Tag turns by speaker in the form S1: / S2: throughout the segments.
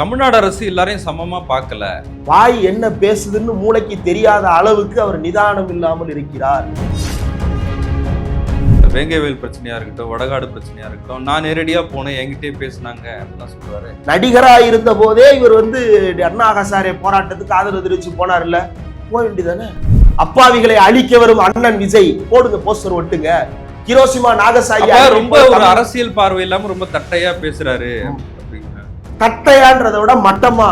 S1: தமிழ்நாடு அரசு எல்லாரையும் சமமா பார்க்கல.
S2: வாய் என்ன பேசுதுன்னு மூளைக்கு தெரியாத அளவுக்கு அவர் நிதானம் இல்லாமல் இருக்கிறார்.
S1: வேங்கைவேல் பிரச்சனையா இருக்கட்டும் வடகாடு பிரச்சனையா இருக்கட்டும் நான் நேரடியா போனேன் என்கிட்டயே பேசுனாங்க அப்படிலாம் சொல்றாரு
S2: நடிகரா இருந்த போதே இவர் வந்து அண்ணா ஹசாரே போராட்டத்துக்கு ஆதரவு தெரிவிச்சு போனார்ல. போக வேண்டியதானே அப்பாவிகளை அழிக்க வரும் அண்ணன் விஜய். போடுங்க போஸ்டர் ஒட்டுங்க. நாகசாகி
S1: அப்ப ரொம்ப ஒரு அரசியல் பார்வை இல்லாம ரொம்ப தட்டையா பேசுறாரு.
S2: தட்டையான்றதை விட மட்டமா?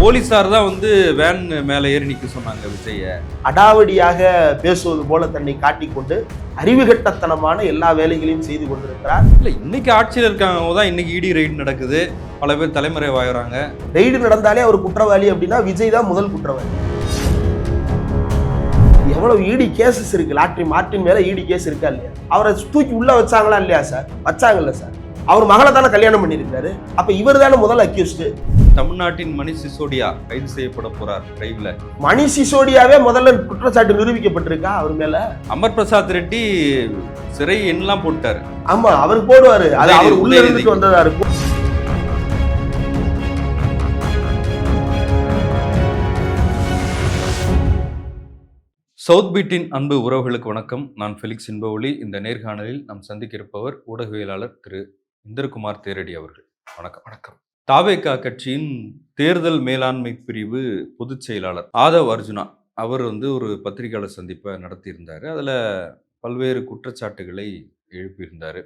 S1: போலீசார் தான் வந்து வேன் மேல ஏறி நிக்க சொன்னாங்க விஜய
S2: அடாவடியாக பேசுவது போல தன்னை காட்டிக்கொண்டு அறிவுகட்டத்தனமான எல்லா வேலைகளையும் செய்து கொண்டிருக்கிறார்.
S1: இல்ல இன்னைக்கு ஆட்சியில் இருக்காங்க தான் இன்னைக்கு இடி ரைடு நடக்குது. பல பேர் தலைமறைவாகிறாங்க
S2: ரெய்டு நடந்தாலே அவர் குற்றவாளி அப்படின்னா விஜய் தான் முதல் குற்றவாளி. எவ்வளவு ஈடி கேசஸ் இருக்கு? லாட்ரி மார்ட்டின் மேல ஈடி கேஸ் இருக்கா இல்லையா? அவரை தூக்கி உள்ள வச்சாங்களா இல்லையா சார்? வச்சாங்கல்ல சார். அவர் மகளை தானே கல்யாணம் பண்ணியிருக்காரு. அப்ப இவர் தானே முதல் அக்யூஸ்டு
S1: தமிழ்நாட்டின் மணி சிசோடியா கைது செய்யப்பட போறார் டிரைவ்ல
S2: மணி சிசோடியாவே முதல்ல குற்றச்சாட்டு நிரூபிக்கப்பட்டிருக்கா அவர் மேல?
S1: அமர் பிரசாத் ரெட்டி சிறை எண்ணெல்லாம் போட்டாரு.
S2: ஆமா அவர் போடுவாரு. அது அவர் உள்ள. இருந்துட்டு வந்ததா இருக்கும்.
S1: சவுத் பீட்டின் அன்பு உறவுகளுக்கு வணக்கம். நான் ஃபெலிக்ஸ் இன்பவொலி இந்த நேர்காணலில் நாம் சந்திக்க இருப்பவர் ஊடகவியலாளர் திரு இந்திரகுமார் தேரடி அவர்கள். வணக்கம். வணக்கம். தாவேகா கட்சியின் தேர்தல் மேலாண்மை பிரிவு பொதுச் செயலாளர் ஆதவ் அர்ஜுனா அவர் வந்து ஒரு பத்திரிகையாளர் சந்திப்பை நடத்தியிருந்தார். அதில் பல்வேறு குற்றச்சாட்டுகளை எழுப்பியிருந்தார்.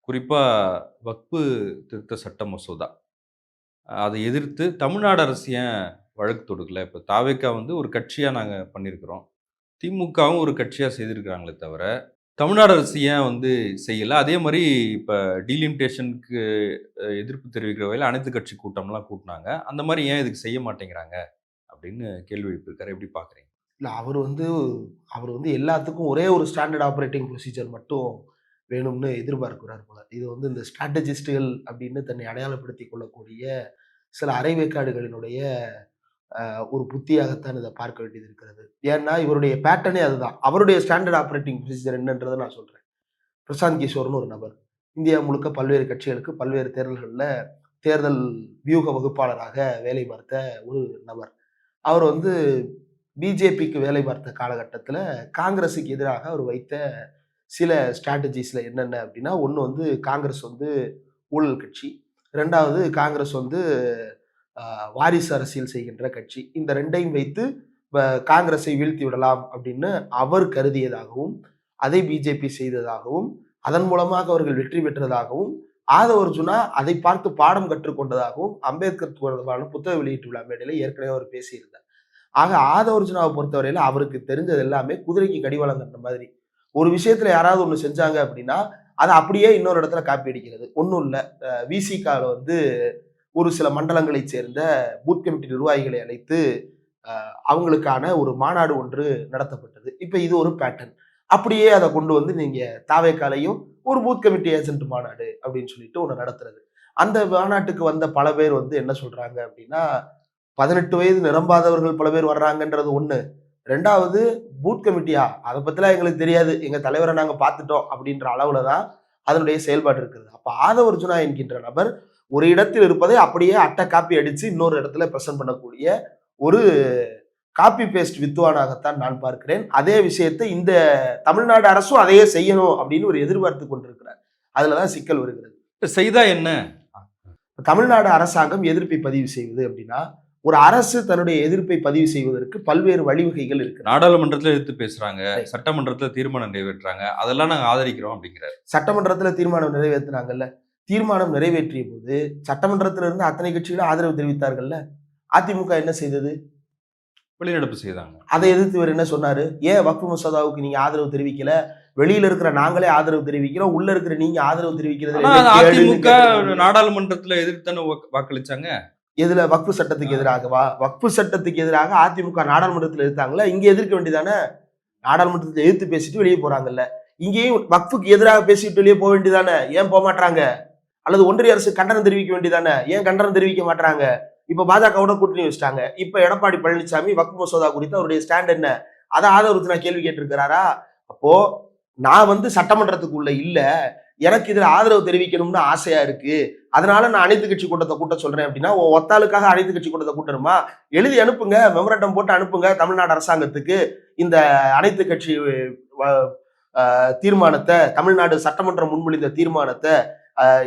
S1: குறிப்பாக வக்பு திருத்த சட்ட மசோதா. அதை எதிர்த்து தமிழ்நாடு அரசு ஏன் வழக்கு தொடுக்கல? இப்போ தாவேக்கா வந்து ஒரு கட்சியாக நாங்கள் பண்ணியிருக்கிறோம். திமுகவும் ஒரு கட்சியாக செய்திருக்கிறாங்களே தவிர தமிழ்நாடு அரசு ஏன் வந்து செய்யலை? அதே மாதிரி இப்போ டீலிமிட்டேஷனுக்கு எதிர்ப்பு தெரிவிக்கிற வகையில் அனைத்து கட்சி கூட்டம்லாம் கூட்டினாங்க. அந்த மாதிரி ஏன் இதுக்கு செய்ய மாட்டேங்கிறாங்க? அப்படின்னு கேள்வி எழுப்பியிருக்காரு. எப்படி பார்க்குறீங்க
S2: இல்லை அவர் வந்து அவர் வந்து எல்லாத்துக்கும் ஒரே ஒரு ஸ்டாண்டர்ட் ஆப்ரேட்டிங் ப்ரொசீஜர் மட்டும் வேணும்னு எதிர்பார்க்கிறார் போல. இது வந்து இந்த ஸ்ட்ராட்டஜிஸ்டுகள் அப்படின்னு தன்னை அடையாளப்படுத்தி கொள்ளக்கூடிய சில அரைவேக்காடுகளினுடைய ஒரு புத்தியாகத்தான் இதை பார்க்க வேண்டியது இருக்கிறது. ஏன்னா இவருடைய பேட்டர்னே அதுதான். அவருடைய ஸ்டாண்டர்ட் ஆப்ரேட்டிங் ப்ரொசீஜர் என்னன்றதை நான் சொல்றேன். பிரசாந்த் கிஷோர்னு ஒரு நபர். இந்தியா முழுக்க பல்வேறு கட்சிகளுக்கு பல்வேறு தேர்தல்களில் தேர்தல் வியூக வகுப்பாளராக வேலை பார்த்த ஒரு நபர். அவர் வந்து பிஜேபிக்கு வேலை பார்த்த காலகட்டத்தில் காங்கிரஸுக்கு எதிராக அவர் வைத்த சில ஸ்ட்ராட்டஜிஸில் என்னென்ன அப்படின்னா ஒன்று வந்து காங்கிரஸ் வந்து ஊழல் கட்சி. ரெண்டாவது காங்கிரஸ் வந்து வாரிசு அரசியல் செய்கின்ற கட்சி. இந்த ரெண்டையும் வைத்து காங்கிரஸை வீழ்த்தி விடலாம் அப்படின்னு அவர் கருதியதாகவும் அதை பிஜேபி செய்ததாகவும் அதன் மூலமாக அவர்கள் வெற்றி பெற்றதாகவும் ஆதவ அர்ஜுனா அதை பார்த்து பாடம் கற்றுக்கொண்டதாகவும் அம்பேத்கர் தொடர்பான புத்தக வெளியீட்டு விழா மேடையில் ஏற்கனவே அவர் பேசியிருந்தார். ஆக ஆதவ அர்ஜுனாவை பொறுத்தவரையில அவருக்கு தெரிஞ்சது எல்லாமே குதிரைக்கு கடிவாளம் கட்டுற மாதிரி. ஒரு விஷயத்துல யாராவது ஒன்று செஞ்சாங்க அப்படின்னா அதை அப்படியே இன்னொரு இடத்துல காப்பி அடிக்கிறது. ஒன்றும் இல்லை. விசிகாவில் வந்து ஒரு சில மண்டலங்களைச் சேர்ந்த பூத் கமிட்டி நிர்வாகிகளை அழைத்து அவங்களுக்கான ஒரு மாநாடு ஒன்று நடத்தப்பட்டது. இப்போ இது ஒரு பேட்டர்ன் அப்படியே அதை கொண்டு வந்து நீங்க தாவேக்காலையும் ஒரு பூத் கமிட்டி ஏஜென்ட் மாநாடு அப்படின்னு சொல்லிட்டு ஒன்று நடத்துறது. அந்த மாநாட்டுக்கு வந்த பல பேர் வந்து என்ன சொல்றாங்க அப்படின்னா பதினெட்டு வயது நிரம்பாதவர்கள் பல பேர் வர்றாங்கன்றது ஒன்று ரெண்டாவது பூத் கமிட்டியா? அதை பற்றிலாம் எங்களுக்கு தெரியாது. எங்கள் தலைவரை நாங்கள் பார்த்துட்டோம் அப்படின்ற அளவுல தான் அதனுடைய செயல்பாடு இருக்குது. அப்போ ஆதவர்ஜுனா என்கின்ற நபர் ஒரு இடத்தில் இருப்பதை அப்படியே அட்டை காப்பி அடிச்சு இன்னொரு இடத்துல பிரசன்ட் பண்ணக்கூடிய ஒரு காப்பி பேஸ்ட் வித்துவானாகத்தான் நான் பார்க்கிறேன். அதே விஷயத்தை இந்த தமிழ்நாடு அரசும் அதையே செய்யணும் அப்படின்னு ஒரு எதிர்பார்த்து கொண்டிருக்கிறார். அதுலதான் சிக்கல் வருகிறது.
S1: செய்தா என்ன?
S2: தமிழ்நாடு அரசாங்கம் எதிர்ப்பை பதிவு செய்வது அப்படின்னா ஒரு அரசு தன்னுடைய எதிர்ப்பை பதிவு செய்வதற்கு பல்வேறு வழிவகைகள் இருக்கு.
S1: நாடாளுமன்றத்தில் எடுத்து பேசுறாங்க. சட்டமன்றத்தில் தீர்மானம் நிறைவேற்றுறாங்க அதெல்லாம் நாங்கள் ஆதரிக்கிறோம் அப்படிங்கிறாரு.
S2: சட்டமன்றத்துல தீர்மானம் நிறைவேற்றினாங்கல்ல தீர்மானம் நிறைவேற்றிய போது சட்டமன்றத்துல இருந்து அத்தனை கட்சிகளும் ஆதரவு தெரிவித்தார்கள்ல? அதிமுக என்ன செய்தது?
S1: வெளிநடப்பு செய்தாங்க.
S2: அதை எதிர்த்து இவர் என்ன சொன்னாரு? ஏன் வக்ஃபு மசோதாவுக்கு நீங்க ஆதரவு தெரிவிக்கல? வெளியில இருக்கிற நாங்களே ஆதரவு தெரிவிக்கிறோம். உள்ள இருக்கிற நீங்க ஆதரவு தெரிவிக்கிறது
S1: அதிமுக நாடாளுமன்றத்துல எதிர்த்தானே வாக்கு- வாக்களிச்சாங்க?
S2: எதுல? வக்ஃபு சட்டத்துக்கு எதிராகவா? வக்ஃபு சட்டத்துக்கு எதிராக அதிமுக நாடாளுமன்றத்தில் எதிர்த்தாங்கல்ல இங்க எதிர்க்க வேண்டியதானே? நாடாளுமன்றத்தில் எதிர்த்து பேசிட்டு வெளியே போறாங்கல்ல. இங்கேயும் வக்ஃபுக்கு எதிராக பேசிட்டு வெளியே போக வேண்டியதானே? ஏன் போக மாட்டாங்க அல்லது ஒன்றிய அரசு கண்டனம் தெரிவிக்க வேண்டியதானே? ஏன் கண்டனம் தெரிவிக்க மாட்டாங்க இப்ப பாஜகவோட கூட்டணி வச்சுட்டாங்க. இப்ப எடப்பாடி பழனிசாமி வக்கு மசோதா குறித்து அவருடைய ஸ்டாண்ட் என்ன? அதை ஆதரவு நான் கேள்வி கேட்டிருக்கிறாரா? அப்போ நான் வந்து சட்டமன்றத்துக்குள்ள இல்ல. எனக்கு இதுல ஆதரவு தெரிவிக்கணும்னு ஆசையா இருக்கு. அதனால நான் அனைத்து கட்சி கூட்டத்தை கூட்ட சொல்றேன் அப்படின்னா உன் ஒத்தாளுக்காக அனைத்து கட்சி கூட்டத்தை கூட்டணுமா? எழுதி அனுப்புங்க மெமரண்டம் போட்டு அனுப்புங்க தமிழ்நாடு அரசாங்கத்துக்கு இந்த அனைத்து கட்சி வ- தீர்மானத்தை தமிழ்நாடு சட்டமன்றம் முன்மொழிந்த தீர்மானத்தை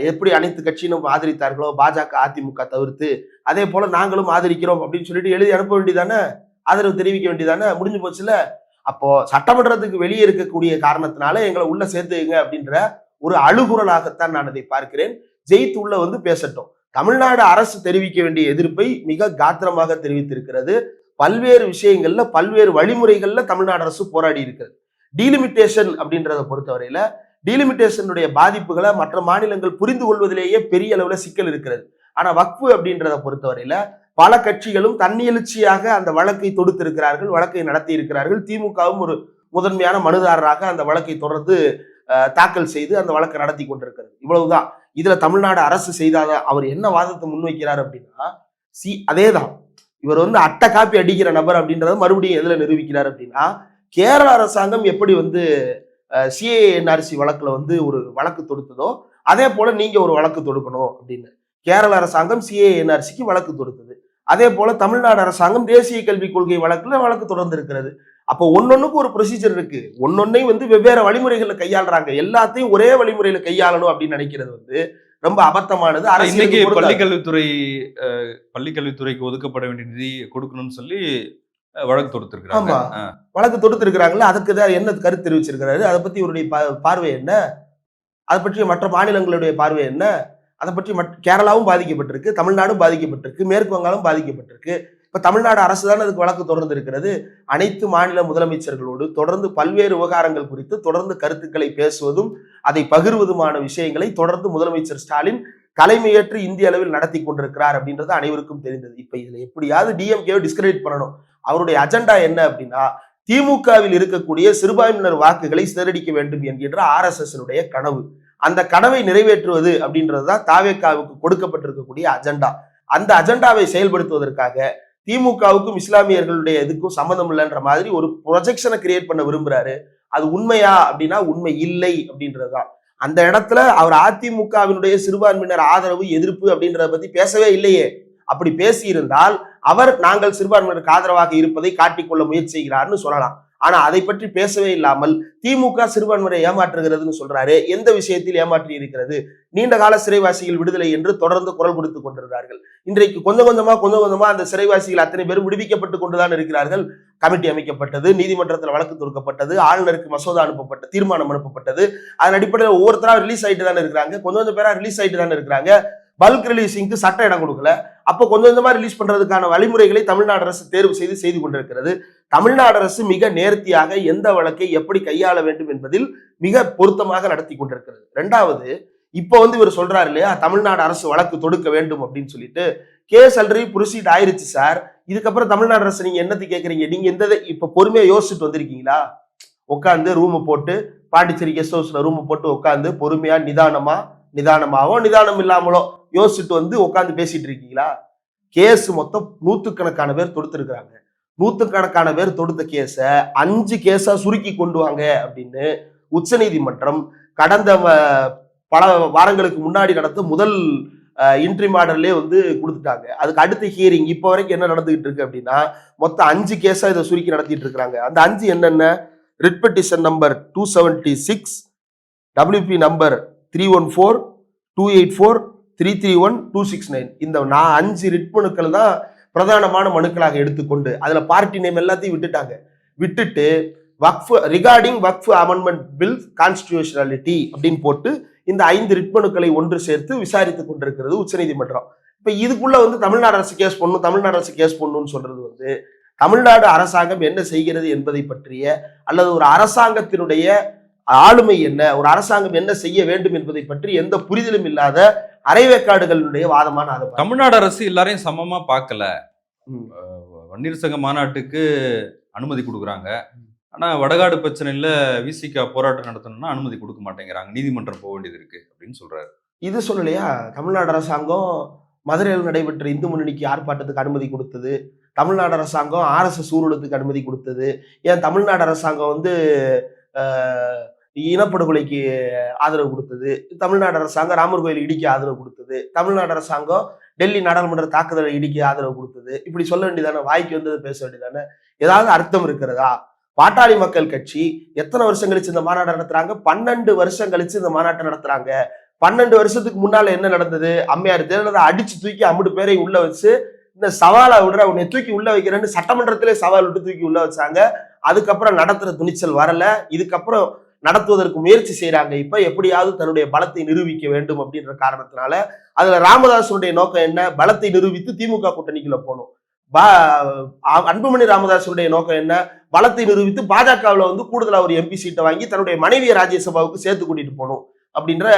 S2: எப்படி அனைத்து கட்சியினும் ஆதரித்தார்களோ பாஜக அதிமுக தவிர்த்து அதே போல நாங்களும் ஆதரிக்கிறோம் அப்படின்னு சொல்லிட்டு எழுதி அனுப்ப வேண்டியதானே? ஆதரவு தெரிவிக்க வேண்டியதானே? முடிஞ்சு போச்சுல? அப்போ சட்டமன்றத்துக்கு வெளியே இருக்கக்கூடிய காரணத்தினால எங்களை உள்ள சேர்த்துங்க அப்படின்ற ஒரு அழுகுரலாகத்தான் நான் அதை பார்க்கிறேன். ஜெயித் உள்ள வந்து பேசட்டும். தமிழ்நாடு அரசு தெரிவிக்க வேண்டிய எதிர்ப்பை மிக காத்திரமாக தெரிவித்திருக்கிறது. பல்வேறு விஷயங்கள்ல பல்வேறு வழிமுறைகள்ல தமிழ்நாடு அரசு போராடி இருக்கிறது டீலிமிட்டேஷன் அப்படின்றத பொறுத்தவரையில டீலிமிட்டேஷனுடைய பாதிப்புகளை மற்ற மாநிலங்கள் புரிந்து கொள்வதிலேயே பெரிய அளவில் சிக்கல் இருக்கிறது. ஆனால் வக்ஃபு அப்படின்றத பொறுத்தவரையில பல கட்சிகளும் தன்னியெழுச்சியாக அந்த வழக்கை தொடுத்திருக்கிறார்கள் வழக்கை நடத்தி இருக்கிறார்கள் திமுகவும் ஒரு முதன்மையான மனுதாரராக அந்த வழக்கை தொடர்ந்து தாக்கல் செய்து அந்த வழக்கை நடத்தி கொண்டிருக்கிறது. இவ்வளவுதான். இதுல தமிழ்நாடு அரசு செய்தாத அவர் என்ன வாதத்தை முன்வைக்கிறார் அப்படின்னா சி அதேதான். இவர் வந்து அட்டை காப்பி அடிக்கிற நபர் அப்படின்றத மறுபடியும் எதுல நிரூபிக்கிறார் அப்படின்னா கேரள அரசாங்கம் எப்படி வந்து சிஏஎன்ஆர்சி வழக்குல வந்து ஒரு வழக்கு தொடுத்ததோ அதே போல நீங்க ஒரு வழக்கு தொடுக்கணும் அப்படின்னு. கேரள அரசாங்கம் சிஏஎன்ஆர்சிக்கு வழக்கு தொடுத்தது. அதே போல தமிழ்நாடு அரசாங்கம் தேசிய கல்விக் கொள்கை வழக்குல வழக்கு தொடர்ந்து இருக்கிறது அப்போ ஒன்னொன்னுக்கு ஒரு ப்ரொசீஜர் இருக்கு. ஒன்னொன்னையும் வந்து வெவ்வேறு வழிமுறைகள்ல கையாளுறாங்க. எல்லாத்தையும் ஒரே வழிமுறையில கையாளணும் அப்படின்னு நினைக்கிறது வந்து ரொம்ப அபத்தமானது.
S1: இன்னைக்கு. பள்ளிக்கல்வித்துறை பள்ளிக்கல்வித்துறைக்கு ஒதுக்கப்பட வேண்டிய நிதி கொடுக்கணும்னு சொல்லி வழக்கு தொடுத்திருக்கிறாங்க.
S2: ஆமா. வழக்கு தொடுத்திருக்கிறாங்களா அதுக்கு தான் என்ன கருத்து தெரிவிச்சிருக்கிறாரு? அதை பத்தி இவருடைய பார்வை என்ன? அதை பற்றி மற்ற மாநிலங்களுடைய பார்வை என்ன? அதை பற்றி கேரளாவும் பாதிக்கப்பட்டிருக்கு தமிழ்நாடும் பாதிக்கப்பட்டிருக்கு மேற்கு வங்காளம் பாதிக்கப்பட்டிருக்கு. இப்ப தமிழ்நாடு அரசு தான் அதுக்கு வழக்கு தொடர்ந்து இருக்கிறது அனைத்து மாநில முதலமைச்சர்களோடு தொடர்ந்து பல்வேறு விவகாரங்கள் குறித்து தொடர்ந்து கருத்துக்களை பேசுவதும் அதை பகிர்வதுமான விஷயங்களை தொடர்ந்து முதலமைச்சர் ஸ்டாலின் தலைமையேற்று இந்திய அளவில் நடத்தி கொண்டிருக்கிறார் அப்படின்றது அனைவருக்கும் தெரிந்தது. இப்ப இதுல எப்படியாவது டிஎம்கேவை டிஸ்கிரெடிட் பண்ணணும். அவருடைய அஜெண்டா என்ன அப்படின்னா திமுகவில் இருக்கக்கூடிய சிறுபான்மையினர் வாக்குகளை சிதறடிக்க வேண்டும் என்கின்ற ஆர்எஸ்எஸ் கனவு. அந்த கனவை நிறைவேற்றுவது அப்படின்றது தான் தாவேக்காவுக்கு கொடுக்கப்பட்டிருக்கக்கூடிய அஜெண்டா. அந்த அஜெண்டாவை செயல்படுத்துவதற்காக திமுகவுக்கும் இஸ்லாமியர்களுடைய இதுக்கும் சம்மந்தம் இல்லைன்ற மாதிரி ஒரு ப்ரொஜெக்ஷனை கிரியேட் பண்ண விரும்புறாரு. அது உண்மையா அப்படின்னா உண்மை இல்லை அப்படின்றது தான். அந்த இடத்துல அவர் அதிமுகவினுடைய சிறுபான்மையினர் ஆதரவு எதிர்ப்பு அப்படின்றத பத்தி பேசவே இல்லையே. அப்படி பேசியிருந்தால் அவர் நாங்கள் சிறுபான்மையினருக்கு ஆதரவாக இருப்பதை காட்டிக்கொள்ள முயற்சி செய்கிறார்னு சொல்லலாம். ஆனா அதை பற்றி பேசவே இல்லாமல் திமுக சிறுபான்மையை ஏமாற்றுகிறதுன்னு சொல்றாரு. எந்த விஷயத்தில் ஏமாற்றி இருக்கிறது? நீண்ட கால சிறைவாசிகள் விடுதலை என்று தொடர்ந்து குரல் கொடுத்து கொண்டிருக்கிறார்கள். இன்றைக்கு கொஞ்சம் கொஞ்சமா கொஞ்சம் கொஞ்சமா அந்த சிறைவாசிகள் அத்தனை பேரும் விடுவிக்கப்பட்டு கொண்டுதான் இருக்கிறார்கள். கமிட்டி அமைக்கப்பட்டது நீதிமன்றத்தில் வழக்கு தொடுக்கப்பட்டது ஆளுநருக்கு மசோதா அனுப்பப்பட்ட தீர்மானம் அனுப்பப்பட்டது. அதன் அடிப்படையில் ஒவ்வொருத்தரா ரிலீஸ் ஆயிட்டு தானே இருக்கிறாங்க. கொஞ்சம் கொஞ்சம் பேரா ரிலீஸ் ஆயிட்டு தானே இருக்கிறாங்க. பல்க் ரிலீஸிங்க்கு சட்ட இடம் கொடுக்கல. அப்போ கொஞ்சம் கொஞ்சமா ரிலீஸ் பண்றதுக்கான வழிமுறைகளை தமிழ்நாடு அரசு தேர்வு செய்து செய்து கொண்டிருக்கிறது. தமிழ்நாடு அரசு மிக நேர்த்தியாக எந்த வழக்கை எப்படி கையாள வேண்டும் என்பதில் மிக பொருத்தமாக நடத்தி கொண்டிருக்கிறது. ரெண்டாவது இப்போ வந்து இவர் சொல்றாரு இல்லையா தமிழ்நாடு அரசு வழக்கு தொடுக்க வேண்டும் அப்படின்னு சொல்லிட்டு. கேஸ் ஆல்ரெடி ப்ரொசீட் ஆயிருச்சு சார். இதுக்கப்புறம் தமிழ்நாடு அரசு நீங்க என்னத்தை கேட்குறீங்க நீங்க எந்த இப்ப பொறுமையா யோசிச்சுட்டு வந்திருக்கீங்களா? உட்காந்து ரூமை போட்டு பாண்டிச்சேரி கெஸ்ட் ஹவுஸ்ல ரூமை போட்டு உட்காந்து பொறுமையா நிதானமா நிதானமாகவோ நிதானம் இல்லாமலோ யோசிச்சுட்டு வந்து உட்காந்து பேசிட்டு இருக்கீங்களா கேஸ் மொத்தம் நூற்றுக்கணக்கான பேர் தொடுத்துருக்குறாங்க. நூற்றுக்கணக்கான பேர் தொடுத்த கேஸை அஞ்சு கேஸா சுருக்கி கொண்டு வாங்க அப்படின்னு உச்சநீதிமன்றம் கடந்த வ- பல வாரங்களுக்கு முன்னாடி நடந்த முதல் இன்ட்ரி மாடல்லே வந்து கொடுத்துட்டாங்க. அதுக்கு அடுத்த ஹியரிங் இப்போ வரைக்கும் என்ன நடந்துகிட்டு இருக்கு அப்படின்னா மொத்தம் அஞ்சு கேஸாக இதை சுருக்கி நடத்திட்டு இருக்கிறாங்க அந்த அஞ்சு என்னென்ன? Writ petition number two seventy six WP number three one four two eight four three three one two six nine இந்த நான் அஞ்சு ரிட் மனுக்கள் தான் பிரதானமான மனுக்களாக எடுத்துக்கொண்டு அதில் பார்ட்டி நேம் எல்லாத்தையும் விட்டுட்டாங்க. விட்டுட்டு Waqf regarding Waqf amendment bill constitutionality அப்படின்னு போட்டு இந்த ஐந்து ரிட் மனுக்களை ஒன்று சேர்த்து விசாரித்துக் கொண்டிருக்கிறது உச்சநீதிமன்றம். இப்போ இதுக்குள்ள வந்து தமிழ்நாடு அரசு கேஸ் பண்ணும் தமிழ்நாடு அரசு கேஸ் பண்ணுன்னு சொல்றது வந்து தமிழ்நாடு அரசாங்கம் என்ன செய்கிறது என்பதை பற்றிய அல்லது ஒரு அரசாங்கத்தினுடைய ஆளுமை என்ன ஒரு அரசாங்கம் என்ன செய்ய வேண்டும் என்பதை பற்றி எந்த புரிதலும் இல்லாத அரைவேக்காடுகளுடைய வாதமான அதை.
S1: தமிழ்நாடு அரசு எல்லாரையும் சமமா பார்க்கல. வன்னியர் சங்க மாநாட்டுக்கு அனுமதி கொடுக்குறாங்க. ஆனா வடகாடு பிரச்சனையில விசிகா போராட்டம் நடத்தணும்னா அனுமதி கொடுக்க மாட்டேங்கிறாங்க. நீதிமன்றம் போக வேண்டியது இருக்கு அப்படின்னு சொல்றாரு.
S2: இது சொல்லலையா? தமிழ்நாடு அரசாங்கம் மதுரையில் நடைபெற்ற இந்து முன்னணிக்கு ஆர்ப்பாட்டத்துக்கு அனுமதி கொடுத்தது. தமிழ்நாடு அரசாங்கம் ஆர்எஸ்எஸ் ஊர்வலத்துக்கு அனுமதி கொடுத்தது. ஏன் தமிழ்நாடு அரசாங்கம் வந்து இனப்படுகொலைக்கு ஆதரவு கொடுத்தது. தமிழ்நாடு அரசாங்கம் ராமர் கோயில் இடிக்க ஆதரவு கொடுத்தது. தமிழ்நாடு அரசாங்கம் டெல்லி நாடாளுமன்ற தாக்குதலை இடிக்க ஆதரவு கொடுத்தது. இப்படி சொல்ல வேண்டியதானே? வாய்க்கு வந்தது பேச வேண்டியதானே? ஏதாவது அர்த்தம் இருக்கிறதா? பாட்டாளி மக்கள் கட்சி எத்தனை வருஷம் கழிச்சு இந்த மாநாட்டை நடத்துறாங்க? பன்னெண்டு வருஷம் கழிச்சு இந்த மாநாட்டை நடத்துறாங்க. பன்னெண்டு வருஷத்துக்கு முன்னால என்ன நடந்தது? அம்மையார் தேர்தலை அடிச்சு தூக்கி அம்புட்டு பேரை உள்ள வச்சு இந்த சவாலை விடுற உன்னை தூக்கி உள்ள வைக்கிறேன்னு சட்டமன்றத்திலே சவால் விட்டு தூக்கி உள்ள வச்சாங்க. அதுக்கப்புறம் நடத்துற துணிச்சல் வரல. இதுக்கப்புறம் நடத்துவதற்கு முயற்சி செய்கிறாங்க இப்போ எப்படியாவது தன்னுடைய பலத்தை நிரூபிக்க வேண்டும் அப்படின்ற காரணத்தினால அதில் ராமதாசனுடைய நோக்கம் என்ன? பலத்தை நிரூபித்து திமுக கூட்டணிக்குள்ள போகணும். பா- அன்புமணி ராமதாசனுடைய நோக்கம் என்ன? பலத்தை நிரூபித்து பாஜகவில் வந்து கூடுதலாக ஒரு எம்பி சீட்டை வாங்கி தன்னுடைய மனைவியை ராஜ்யசபாவுக்கு சேர்த்து கூட்டிட்டு போகணும் அப்படின்ற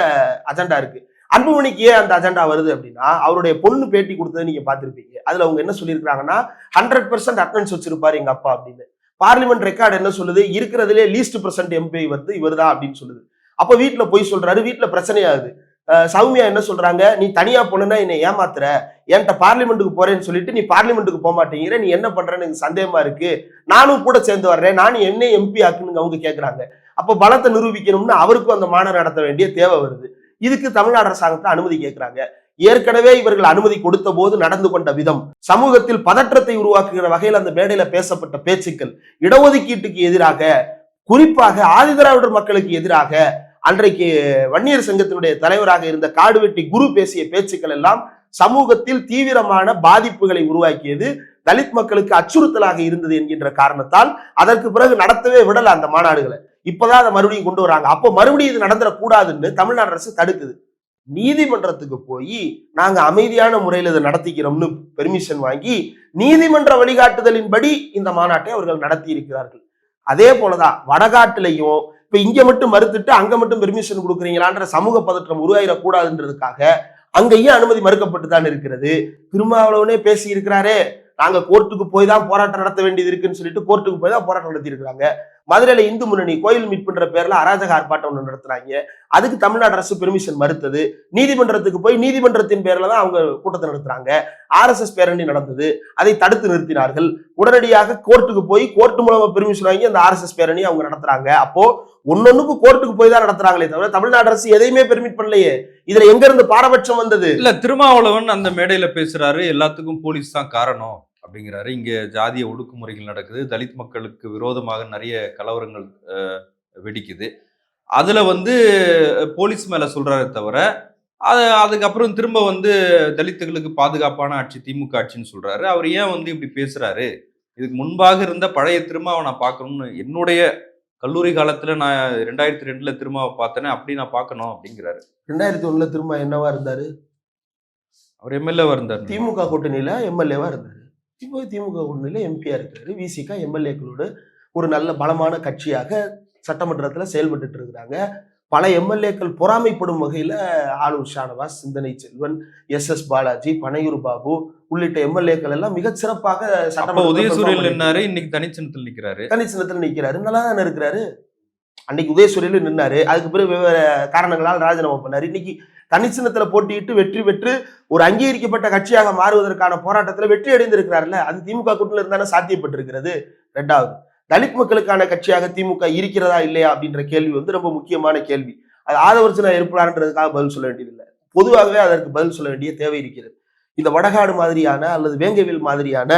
S2: அஜெண்டா இருக்கு. அன்புமணிக்கு ஏன் அந்த அஜெண்டா வருது அப்படின்னா அவருடைய பொண்ணு பேட்டி கொடுத்ததை நீங்க பார்த்துருப்பீங்க. அதுல அவங்க என்ன சொல்லியிருக்காங்கன்னா ஹண்ட்ரட் பர்சன்ட் அட்டன்ஸ் வச்சிருப்பாரு எங்க அப்பா அப்படின்னு. பார்லிமெண்ட் ரெக்கார்டு என்ன சொல்லுது? இருக்கிறதுலே லீஸ்ட் பர்சன்ட் எம்பி வந்து இவர் தான் அப்படின்னு சொல்லுது. அப்போ வீட்டில் போய் சொல்றாரு வீட்டில் பிரச்சனையாகுது. அஹ் சௌமியா என்ன சொல்றாங்க? நீ தனியா போனா என்னை ஏமாத்துற. என்கிட்ட பார்லிமெண்ட்டுக்கு போறேன்னு சொல்லிட்டு நீ பார்லிமெண்ட்டுக்கு போக மாட்டேங்கிற. நீ என்ன பண்றேன்னு எனக்கு சந்தேகமா இருக்கு. நானும் கூட சேர்ந்து வர்றேன். நானும் என்ன எம்பி ஆக்குன்னு அவங்க கேட்கறாங்க அப்ப பலத்தை நிரூபிக்கணும்னு அவருக்கும் அந்த மாநாடு நடத்த வேண்டிய தேவை வருது. இதுக்கு தமிழ்நாடு அரசாங்கத்தை அனுமதி கேட்கறாங்க ஏற்கனவே இவர்கள் அனுமதி கொடுத்த போது நடந்து கொண்ட விதம். சமூகத்தில் பதற்றத்தை உருவாக்குகிற வகையில் அந்த மேடையில பேசப்பட்ட பேச்சுக்கள். இடஒதுக்கீட்டுக்கு எதிராக குறிப்பாக ஆதிதிராவிடர் மக்களுக்கு எதிராக அன்றைக்கு வன்னியர் சங்கத்தினுடைய தலைவராக இருந்த காடுவெட்டி குரு பேசிய பேச்சுக்கள் எல்லாம் சமூகத்தில் தீவிரமான பாதிப்புகளை உருவாக்கியது. தலித் மக்களுக்கு அச்சுறுத்தலாக இருந்தது என்கின்ற காரணத்தால் அதற்கு பிறகு நடத்தவே விடல அந்த மாநாடுகளை. இப்பதான் அதை மறுபடியும் கொண்டு வராங்க. அப்போ மறுபடியும் இது நடந்துடக்கூடாதுன்னு தமிழ்நாடு அரசு தடுக்குது. நீதிமன்றத்துக்கு போய் நாங்க அமைதியான முறையில் இதை நடத்திக்கிறோம்னு பெர்மிஷன் வாங்கி நீதிமன்ற வழிகாட்டுதலின்படி இந்த மாநாட்டை அவர்கள் நடத்தி இருக்கிறார்கள் அதே போலதான் வடகாட்டுலையும் இப்ப இங்க மட்டும் மறுத்துட்டு அங்க மட்டும் பெர்மிஷன் கொடுக்குறீங்களான்ற சமூக பதற்றம் உருவாயிடக்கூடாதுன்றதுக்காக அங்கேயும் அனுமதி மறுக்கப்பட்டு தான் இருக்கிறது. திருமாவளவனே பேசி இருக்கிறாரே நாங்க கோர்ட்டுக்கு போய் தான் போராட்டம் நடத்த வேண்டியது இருக்குன்னு சொல்லிட்டு கோர்ட்டுக்கு போய் தான் போராட்டம் நடத்தி இருக்கிறாங்க மதுரையில இந்து முன்னணி கோயில் மீட்புன்ற பேர்ல அராஜக ஆர்ப்பாட்டம் ஒன்று நடத்துறாங்க அதுக்கு தமிழ்நாடு அரசு பெர்மிஷன் மறுத்தது. நீதிமன்றத்துக்கு போய் நீதிமன்றத்தின் பேர்ல தான் அவங்க கூட்டத்தை நடத்துறாங்க. ஆர்எஸ்எஸ் பேரணி நடந்தது. அதை தடுத்து நிறுத்தினார்கள். உடனடியாக கோர்ட்டுக்கு போய் கோர்ட்டு மூலமா பெர்மிஷன் வாங்கி அந்த ஆர்எஸ்எஸ் பேரணி அவங்க நடத்துறாங்க. அப்போ ஒன்னொன்னுக்கு கோர்ட்டுக்கு போய் தான் நடத்துறாங்களே தவிர தமிழ்நாடு அரசு எதையுமே பெர்மிட் பண்ணலையே. இதுல எங்க இருந்து பாரபட்சம் வந்தது?
S1: இல்ல திருமாவளவன் அந்த மேடையில பேசுறாரு. எல்லாத்துக்கும் போலீஸ் தான் காரணம். அப்படிங்கிறாரு. இங்க ஜாதிய ஒடுக்குமுறைகள் நடக்குது. தலித் மக்களுக்கு விரோதமாக நிறைய கலவரங்கள் வெடிக்குது. அதுல வந்து போலீஸ் மேல சொல்றாரே தவிர அது அதுக்கப்புறம் திரும்ப வந்து தலித்துகளுக்கு பாதுகாப்பான ஆட்சி திமுக ஆட்சின்னு சொல்றாரு. அவர் ஏன் வந்து இப்படி பேசுறாரு? இதுக்கு முன்பாக இருந்த பழைய திருமாவை நான் பார்க்கணும்னு என்னுடைய கல்லூரி காலத்துல நான் ரெண்டாயிரத்தி ரெண்டுல திருமாவை பார்த்தேனே அப்படி நான் பார்க்கணும் அப்படிங்கிறாரு.
S2: ரெண்டாயிரத்தி ஒண்ணுல திரும்ப என்னவா இருந்தாரு?
S1: அவர் எம்எல்ஏவா இருந்தார்
S2: திமுக கூட்டணியில எம்எல்ஏவா இருந்தாரு. இப்போ திமுக கூட்டணியில எம்பியா இருக்காரு விசிகா எம்எல்ஏக்களோடு ஒரு நல்ல பலமான கட்சியாக சட்டமன்றத்துல செயல்பட்டுட்டு இருக்கிறாங்க. பல எம்எல்ஏக்கள் பொறாமைப்படும் வகையில ஆளூர் ஷானவாஸ் சிந்தனை செல்வன் எஸ் எஸ் பாலாஜி பனையூர் பாபு உள்ளிட்ட எம்எல்ஏக்கள் எல்லாம் மிகச் சிறப்பாக perform பண்ணிட்டு
S1: நின்னாரு இன்னைக்கு தனிச்சின்னத்தில் நிக்கிறாரு.
S2: தனிச்சின்னத்துல நிக்கிறாரு. நல்லா தானே இருக்கிறாரு. அன்னைக்கு உதயசூரியன் நின்னாரு. அதுக்கு பிறகு வெவ்வேறு காரணங்களால் ராஜினாமா பண்ணாரு. இன்னைக்கு தனிச்சின்னத்துல போட்டியிட்டு வெற்றி பெற்று ஒரு அங்கீகரிக்கப்பட்ட கட்சியாக மாறுவதற்கான போராட்டத்துல வெற்றி அடைந்திருக்கிறார்ல அது திமுக கூட்டணியில இருந்தானே சாத்தியப்பட்டிருக்கிறது. ரெண்டாவது தலித் மக்களுக்கான கட்சியாக திமுக இருக்கிறதா இல்லையா அப்படின்ற கேள்வி வந்து ரொம்ப முக்கியமான கேள்வி. அது ஆதவர்ச்சனை இருப்பார்ன்றதுக்காக பதில் சொல்ல வேண்டியதில்லை. பொதுவாகவே அதற்கு பதில் சொல்ல வேண்டிய தேவை இருக்கிறது. இந்த வடகாடு மாதிரியான அல்லது வேங்கவில் மாதிரியான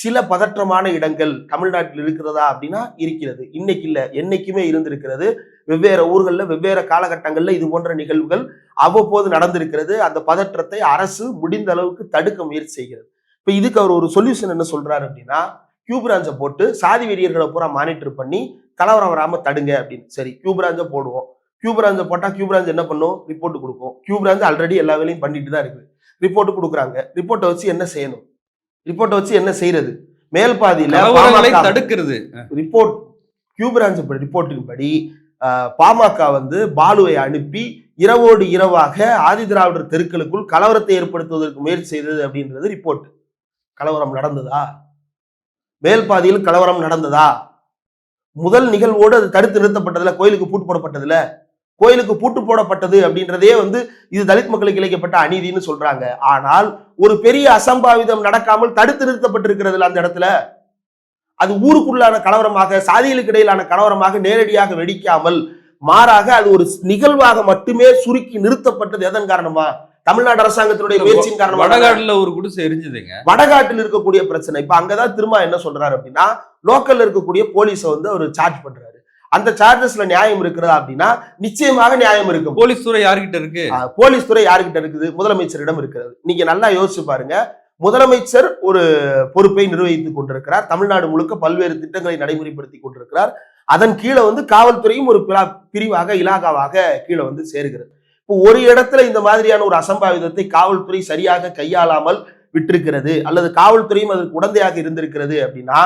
S2: சில பதற்றமான இடங்கள் தமிழ்நாட்டில் இருக்கிறதா அப்படின்னா இருக்கிறது. இன்னைக்கு இல்லை என்னைக்குமே இருந்திருக்கிறது. வெவ்வேறு ஊர்களில் வெவ்வேறு காலகட்டங்களில் இது போன்ற நிகழ்வுகள் அவ்வப்போது நடந்திருக்கிறது. அந்த பதற்றத்தை அரசு முடிந்த அளவுக்கு தடுக்க முயற்சி செய்கிறது. இப்போ இதுக்கு அவர் ஒரு சொல்யூஷன் என்ன சொல்றாரு அப்படின்னா கியூபிராஞ்சை போட்டு சாதி வெறியர்களை பூரா மானிட்டர் பண்ணி கலவரம் வராமல் தடுங்க அப்படின்னு. சரி கியூபிராஞ்சை போடுவோம். கியூபிராஞ்சை பிராஞ்சை கியூபிராஞ்ச் என்ன பண்ணும்? ரிப்போர்ட் கொடுக்கும். கியூபிராஞ்ச் ஆல்ரெடி எல்லா வேலையும் பண்ணிட்டு தான் இருக்குது ரிப்போர்ட் கொடுக்குறாங்க. ரிப்போர்ட்டை வச்சு என்ன செய்யணும்? ரிப்போர்ட்டை வச்சு என்ன செய்யறது மேல் பாதியில
S1: தடுக்கிறது.
S2: ரிப்போர்ட் கியூ பிரான்ச் ரிப்போர்ட்டின் படி பாமக வந்து பாலுவை அனுப்பி இரவோடு இரவாக ஆதிதிராவிடர் தெருக்களுக்குள் கலவரத்தை ஏற்படுத்துவதற்கு முயற்சி செய்தது அப்படின்றது ரிப்போர்ட் கலவரம் நடந்ததா? மேல் பாதியில் கலவரம் நடந்ததா? முதல் நிகழ்வோடு அது தடுத்து நிறுத்தப்பட்டதுல கோயிலுக்கு பூட்டு போடப்பட்டதுல? கோயிலுக்கு பூட்டு போடப்பட்டது அப்படின்றதே வந்து இது தலித் மக்களுக்கு இழைக்கப்பட்ட அநீதின்னு சொல்றாங்க. ஆனால் ஒரு பெரிய அசம்பாவிதம் நடக்காமல் தடுத்து நிறுத்தப்பட்டிருக்கிறதுல அந்த இடத்துல. அது ஊருக்குள்ளான கலவரமாக சாதிகளுக்கு இடையிலான கலவரமாக நேரடியாக வெடிக்காமல் மாறாக அது ஒரு நிகழ்வாக மட்டுமே சுருக்கி நிறுத்தப்பட்டது எதன் காரணமா? தமிழ்நாடு அரசாங்கத்தினுடைய முயற்சியின் காரணமாக
S1: வடகாடுல ஒரு குடிசை எரிஞ்சுதுங்க.
S2: வடகாட்டில் இருக்கக்கூடிய பிரச்சனை. இப்ப அங்கதான் திரும்ப என்ன சொல்றாரு அப்படின்னா லோக்கல்ல இருக்கக்கூடிய போலீஸை வந்து அவர் சார்ஜ் பண்றாரு. அந்த சார்ஜஸ்ல நியாயம் இருக்கிறதா அப்படின்னா நிச்சயமாக நியாயம் இருக்கும்.
S1: போலீஸ் துறை யார்கிட்ட இருக்கு?
S2: போலீஸ் துறை யாருக்கிட்ட இருக்குது? முதலமைச்சரிடம் இருக்கிறது. நீங்க நல்லா யோசிச்சு பாருங்க. முதலமைச்சர் ஒரு பொறுப்பை நிர்வகித்துக் கொண்டிருக்கிறார். தமிழ்நாடு முழுக்க பல்வேறு திட்டங்களை நடைமுறைப்படுத்தி கொண்டிருக்கிறார். அதன் கீழே வந்து காவல்துறையும் ஒரு பிரிவாக இலாகாவாக கீழே வந்து சேர்கிறது. இப்போ ஒரு இடத்துல இந்த மாதிரியான ஒரு அசம்பாவிதத்தை காவல்துறை சரியாக கையாளாமல் விட்டிருக்கிறது அல்லது காவல்துறையும் அதற்கு உடந்தையாக இருந்திருக்கிறது அப்படின்னா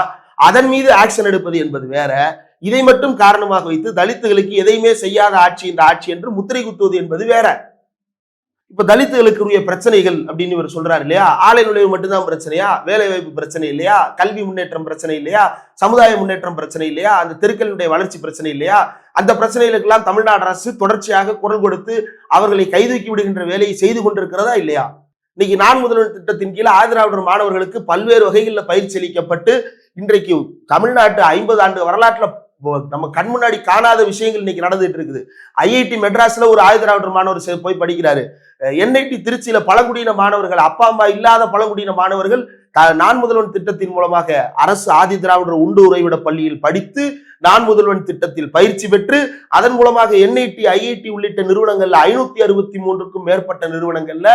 S2: அதன் மீது ஆக்ஷன் எடுப்பது என்பது வேற. இதை மட்டும் காரணமாக வைத்து தலித்துகளுக்கு எதையுமே செய்யாத ஆட்சி இந்த ஆட்சி என்று முத்திரை குத்துவது என்பது வேற. இப்ப தலித்துகளுக்குரிய பிரச்சனைகள் அப்படின்னு இவர் சொல்றாரு இல்லையா? ஆலை நுழைவு மட்டும்தான் பிரச்சனையா? வேலை வாய்ப்பு பிரச்சனை இல்லையா? கல்வி முன்னேற்றம் பிரச்சனை இல்லையா? சமுதாய முன்னேற்றம் பிரச்சனை இல்லையா? அந்த தெருக்களினுடைய வளர்ச்சி பிரச்சனை இல்லையா? அந்த பிரச்சனைகளுக்கெல்லாம் தமிழ்நாடு அரசு தொடர்ச்சியாக குரல் கொடுத்து அவர்களை கைதூக்கி விடுகின்ற வேலையை செய்து கொண்டிருக்கிறதா இல்லையா? இன்னைக்கு நான் முதல்வர் திட்டத்தின் கீழே ஆதிராவிடர் மாணவர்களுக்கு பல்வேறு வகைகளில் பயிற்சி அளிக்கப்பட்டு இன்றைக்கு தமிழ்நாட்டு ஐம்பது ஆண்டு வரலாற்றில் நம்ம கண் முன்னாடி காணாத விஷயங்கள் இன்னைக்கு நடந்துட்டு இருக்குது. ஐஐடி மெட்ராஸ்ல ஒரு ஆயுதராவிடர் மாணவர் போய் படிக்கிறாரு. என்ஐடி திருச்சியில பழங்குடியின மாணவர்கள் அப்பா அம்மா இல்லாத பழங்குடியின மாணவர்கள் நான் முதல்வன் திட்டத்தின் மூலமாக அரசு ஆதி திராவிடர் உண்டு உறைவிட பள்ளியில் படித்து நான் முதல்வன் திட்டத்தில் பயிற்சி பெற்று அதன் மூலமாக என்ஐடி ஐஐடி உள்ளிட்ட நிறுவனங்கள்ல ஐநூத்தி அறுபத்தி மூன்றுக்கும் மேற்பட்ட நிறுவனங்கள்ல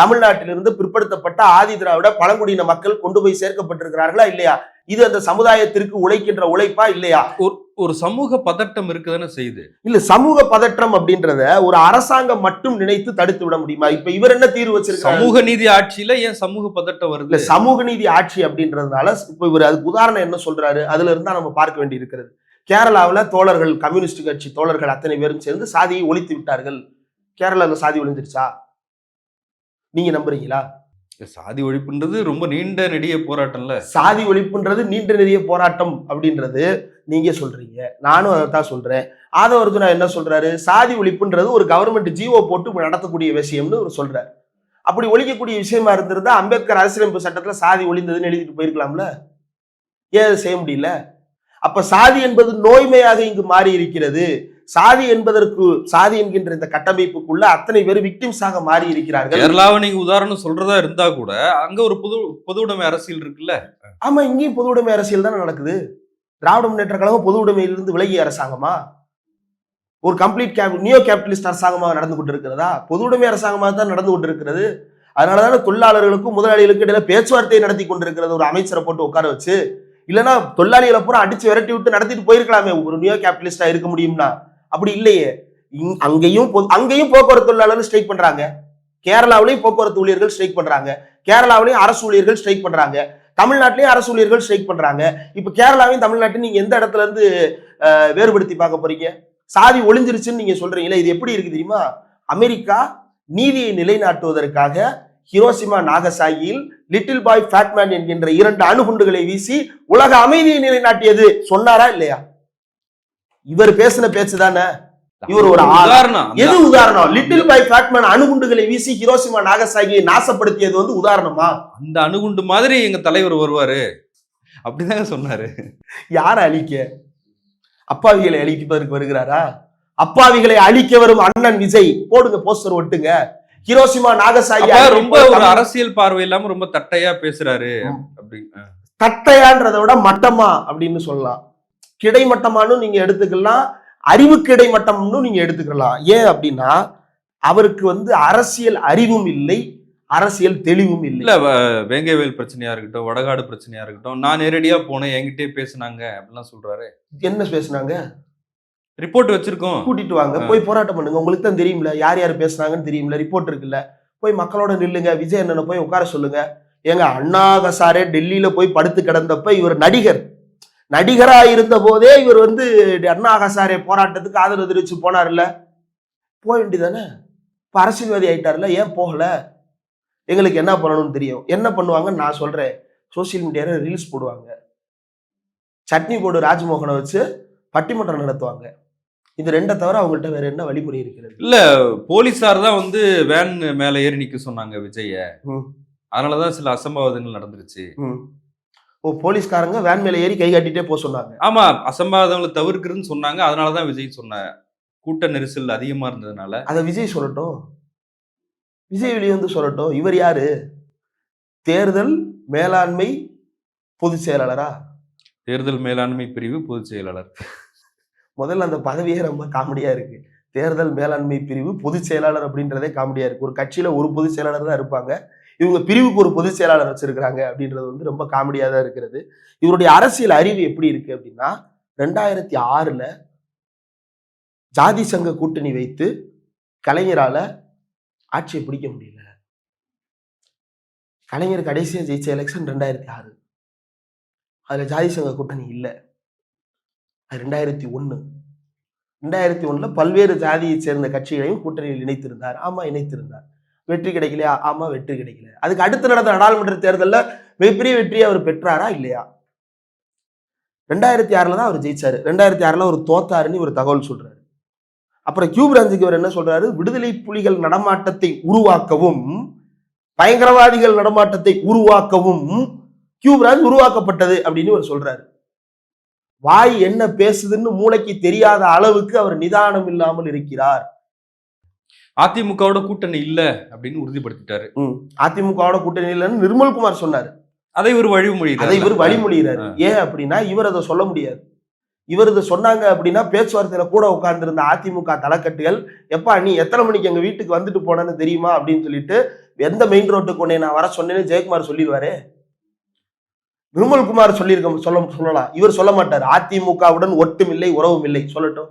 S2: தமிழ்நாட்டிலிருந்து பிற்படுத்தப்பட்ட ஆதி திராவிட பழங்குடியின மக்கள் கொண்டு போய் சேர்க்கப்பட்டிருக்கிறார்களா இல்லையா? இது அந்த சமுதாயத்திற்கு உழைக்கின்ற உழைப்பா இல்லையா?
S1: ஒரு சமூக பதட்டம் இருக்குதானே செய்யுது
S2: இல்ல சமூக பதற்றம் அப்படின்றத ஒரு அரசாங்கம் மட்டும் நினைத்து தடுத்து விட முடியுமா? இப்ப இவர் என்ன தீர்வு வச்சிருக்காரு
S1: சமூக நீதி ஆட்சியில ஏன் சமூக பதட்டம்
S2: இல்ல
S1: வருது
S2: சமூக நீதி ஆட்சி அப்படின்றதுனால இப்ப இவர் அதுக்கு உதாரணம் என்ன சொல்றாரு? அதுல இருந்தா நம்ம பார்க்க வேண்டி இருக்கிறது கேரளாவுல தோழர்கள் கம்யூனிஸ்ட் கட்சி தோழர்கள் அத்தனை பேரும் சேர்ந்து சாதியை ஒழித்து விட்டார்கள். கேரளால சாதி ஒழிஞ்சிருச்சா? நீங்க நம்புறீங்களா?
S1: சாதி ஒழிப்புன்றது ரொம்ப நீண்ட நெடிய போராட்டம்ல.
S2: சாதி ஒழிப்புன்றது நீண்ட நெறிய போராட்டம் அப்படின்றது நீங்க சொல்றீங்க. நானும் அதை தான் சொல்றேன். ஆதவர்ஜுனா என்ன சொல்றாரு? சாதி ஒழிப்புன்றது ஒரு கவர்மெண்ட் ஜீவோ போட்டு நடத்தக்கூடிய விஷயம்னு அவர் சொல்றாரு. அப்படி ஒழிக்கக்கூடிய விஷயமா இருந்திருந்தா அம்பேத்கர் அரசியலமைப்பு சட்டத்துல சாதி ஒழிந்ததுன்னு எழுதிட்டு போயிருக்கலாம்ல? ஏன் செய்ய முடியல? அப்ப சாதி என்பது நோய்மையாக இங்கு மாறி இருக்கிறது சாதி என்பதற்கு சாதி என்கின்ற இந்த கட்டமைப்புக்குள்ள அத்தனை பேர் விக்டிம்ஸாக மாறி இருக்கிறார்கள்
S1: கேரளாவை நீங்க உதாரணம் சொல்றதா இருந்தா கூட அங்க ஒரு பொது பொது உடைமை அரசியல் இருக்குல்ல?
S2: ஆமா இங்கேயும் பொது உடைமை அரசியல் தானே நடக்குது. திராவிட முன்னேற்ற கழகம் பொது உடைமையிலிருந்து விலகிய அரசாங்கமா? ஒரு கம்ப்ளீட் கேப் நியோ கேபிட்டலிஸ்ட் அரசாங்கமாக நடந்து கொண்டிருக்கிறதா? பொது உடைமை அரசாங்கமாக தான் நடந்து கொண்டிருக்கிறது. அதனாலதானே தொழிலாளர்களுக்கும் முதலாளிகளுக்கும் இடையில பேச்சுவார்த்தையை நடத்தி கொண்டிருக்கிறது ஒரு அமைச்சரை போட்டு உட்கார வச்சு. இல்லைன்னா தொழிலாளிகளை பூரா அடிச்சு விரட்டி விட்டு நடத்திட்டு போயிருக்கலாமே ஒரு நியோ கேபிட்டலிஸ்டா இருக்க முடியும்னா. அப்படி இல்லையே. இங்- அங்கேயும் பொது- அங்கேயும் போக்குவரத்து தொழிலாளர்கள் ஸ்ட்ரைக் பண்றாங்க. கேரளாவிலையும் போக்குவரத்து ஊழியர்கள் ஸ்ட்ரைக் பண்றாங்க. கேரளாவிலையும் அரசு ஊழியர்கள் ஸ்ட்ரைக் பண்றாங்க. தமிழ்நாட்டிலையும் அரசு ஊழியர்கள் ஸ்ட்ரைக் பண்றாங்க. இப்போ கேரளாவையும் தமிழ்நாட்டையும் நீங்க எந்த இடத்துல இருந்து வேறுபடுத்தி பார்க்க போறீங்க? சாதி ஒளிஞ்சிருச்சுன்னு நீங்க சொல்றீங்களே இது எப்படி இருக்கு தெரியுமா? அமெரிக்கா நீதியை நிலைநாட்டுவதற்காக ஹிரோசிமா நாகசாகியில் லிட்டில் பாய் ஃபேட்மேன் என்கின்ற இரண்டு அணுகுண்டுகளை வீசி உலக அமைதியை நிலைநாட்டியது. சொன்னாரா இல்லையா? இவர் பேசின பேச்சு தானே இவர் ஒரு?
S1: உதாரணம்.
S2: எது உதாரணம்? லிட்டில் பாய் ஃபேட்மேன் அணுகுண்டுகளை வீசி ஹிரோசிமா நாகசாகியை நாசப்படுத்தியது வந்து உதாரணமா?
S1: அந்த அணுகுண்டு மாதிரி எங்க தலைவர் வருவாரு? அப்படிதாங்க சொன்னாரு.
S2: யாரை அழிக்க? அப்பாவிகளை அழிப்பதற்கு வருகிறாரா? அப்பாவிகளை அழிக்க வரும் அண்ணன் விஜய். போடுங்க போஸ்டர் ஒட்டுங்க. ஹிரோசிமா நாகசாகி
S1: ரொம்ப ஒரு அரசியல் பார்வை இல்லாம ரொம்ப தட்டையா பேசுறாரு. அப்படி.
S2: தட்டையான்றதை விட மட்டமா அப்படின்னு சொல்லலாம். கிடைமட்டமானு நீங்க எடுத்துக்கலாம். அறிவு கிடைமட்டம்னு நீங்க எடுத்துக்கலாம். ஏன் அப்படின்னா அவருக்கு வந்து அரசியல் அறிவும் இல்லை அரசியல் தெளிவும் இல்லை.
S1: இல்ல வேங்கைவேல் பிரச்சனையா இருக்கட்டும் வடகாடு பிரச்சனையா இருக்கட்டும் நான் நேரடியா போனேன் என்கிட்டயே பேசுனாங்க அப்படிலாம் சொல்றாரு.
S2: என்ன பேசுனாங்க?
S1: ரிப்போர்ட் வச்சிருக்கோம்.
S2: கூட்டிட்டு வாங்க. போய் போராட்டம் பண்ணுங்க. உங்களுக்கு தான் தெரியும்ல யார் யார் பேசுனாங்கன்னு தெரியும்ல ரிப்போர்ட் இருக்குல்ல. போய் மக்களோட நில்லுங்க விஜய் அண்ணனை போய் உட்கார சொல்லுங்க. ஏங்க அண்ணா ஹசாரே டெல்லியில போய் படுத்து கிடந்தப்ப இவர் நடிகர். நடிகரா இருந்த போதே இவர் வந்து அண்ணா ஹசாரே போராட்டத்துக்கு ஆதரவு தெரிவிச்சு போனார்ல. போக வேண்டியதானே இப்ப அரசியல்வாதி ஆயிட்டார்ல ஏன் போகல? எங்களுக்கு என்ன பண்ணணும்னு தெரியும். என்ன பண்ணுவாங்கன்னு நான் சொல்றேன். சோசியல் மீடியால ரீல்ஸ் போடுவாங்க. சட்னி போடு ராஜ்மோகனை வச்சு பட்டிமன்றம் நடத்துவாங்க. இது ரெண்டை தவிர அவங்கள்ட்ட வேற என்ன வழிமுறை இருக்கிறது?
S1: இல்ல போலீசார் தான் வந்து வேன் மேல ஏறி நிக்க சொன்னாங்க விஜய. அதனாலதான் சில அசம்பாவிதங்கள் நடந்துருச்சு.
S2: ஓ போலீஸ்காரங்க வேன் மேல ஏறி கை காட்டிட்டே போக சொன்னாங்க.
S1: ஆமா அசம்பாவிதங்களை தவிர்க்கிறதுன்னு சொன்னாங்க. அதனாலதான் விஜய் சொன்ன கூட்ட நெரிசல் அதிகமா இருந்ததுனால.
S2: அதை விஜய் சொல்லட்டும். விஜய் வெளியே வந்து சொல்லட்டும். இவர் யாரு? தேர்தல் மேலாண்மை பொதுச் செயலாளரா?
S1: தேர்தல் மேலாண்மை பிரிவு பொதுச் செயலாளர்.
S2: முதல்ல அந்த பதவியே ரொம்ப காமெடியா இருக்கு. தேர்தல் மேலாண்மை பிரிவு பொதுச் செயலாளர் அப்படின்றதே காமெடியா இருக்கு. ஒரு கட்சியில ஒரு பொதுச் செயலாளர் தான் இருப்பாங்க. இவங்க பிரிவுக்கு ஒரு பொதுச் செயலாளர் வச்சிருக்கிறாங்க அப்படின்றது வந்து ரொம்ப காமெடியாக தான் இருக்கிறது. இவருடைய அரசியல் அறிவு எப்படி இருக்கு அப்படின்னா ரெண்டாயிரத்தி ஆறுல ஜாதி சங்க கூட்டணி வைத்து கலைஞரால ஆட்சியை பிடிக்க முடியல. கலைஞர் கடைசியா ஜெயிச்ச எலெக்ஷன் ரெண்டாயிரத்தி ஆறு. அதுல ஜாதி சங்க கூட்டணி இல்லை. அது ரெண்டாயிரத்தி ஒண்ணு. ரெண்டாயிரத்தி ஒண்ணுல பல்வேறு ஜாதியைச் சேர்ந்த கட்சிகளையும் கூட்டணியில் இணைத்திருந்தார். ஆமா இணைத்திருந்தார். வெற்றி கிடைக்கலையா? ஆமா வெற்றி கிடைக்கல. அதுக்கு அடுத்து நடந்த நாடாளுமன்ற தேர்தலில் மிகப்பெரிய வெற்றியை அவர் பெற்றாரா இல்லையா? ரெண்டாயிரத்தி ஆறுல தான் அவர் ஜெயிச்சாரு. ரெண்டாயிரத்தி ஆறுல அவர் தோத்தாருன்னு ஒரு தகவல் சொல்றாரு. அப்புறம் கியூ பிரான்சுக்கு அவர் என்ன சொல்றாரு? விடுதலை புலிகள் நடமாட்டத்தை உருவாக்கவும் பயங்கரவாதிகள் நடமாட்டத்தை உருவாக்கவும் கியூ பிரான்ச் உருவாக்கப்பட்டது அப்படின்னு அவர் சொல்றாரு. வாய் என்ன பேசுதுன்னு மூளைக்கு தெரியாத அளவுக்கு அவர் நிதானம் இல்லாமல் இருக்கிறார்.
S1: அதிமுகவோட கூட்டணி இல்ல அப்படின்னு உறுதிப்படுத்திட்டாரு.
S2: அதிமுகவோட கூட்டணி இல்லைன்னு நிர்மல்குமார் சொன்னார்.
S1: அதை ஒரு வழிமொழி
S2: அதை இவர் வழிமொழிகிறாரு. ஏன் அப்படின்னா இவர் அதை சொல்ல முடியாது. இவர் இதை சொன்னாங்க அப்படின்னா பேச்சுவார்த்தையில கூட உட்கார்ந்திருந்த அதிமுக தலைக்கட்டுகள் எப்பா நீ எத்தனை மணிக்கு எங்க வீட்டுக்கு வந்துட்டு போனேன்னு தெரியுமா? அப்படின்னு சொல்லிட்டு எந்த மெயின் ரோட்டுக்கு உன்னை நான் வர சொன்னேன்னு ஜெயக்குமார் சொல்லிடுவாரு. நிர்மல்குமார் சொல்லியிருக்க சொல்ல சொல்லலாம். இவர் சொல்ல மாட்டார். அதிமுகவுடன் ஒட்டும் இல்லை உறவும் இல்லை சொல்லட்டும்.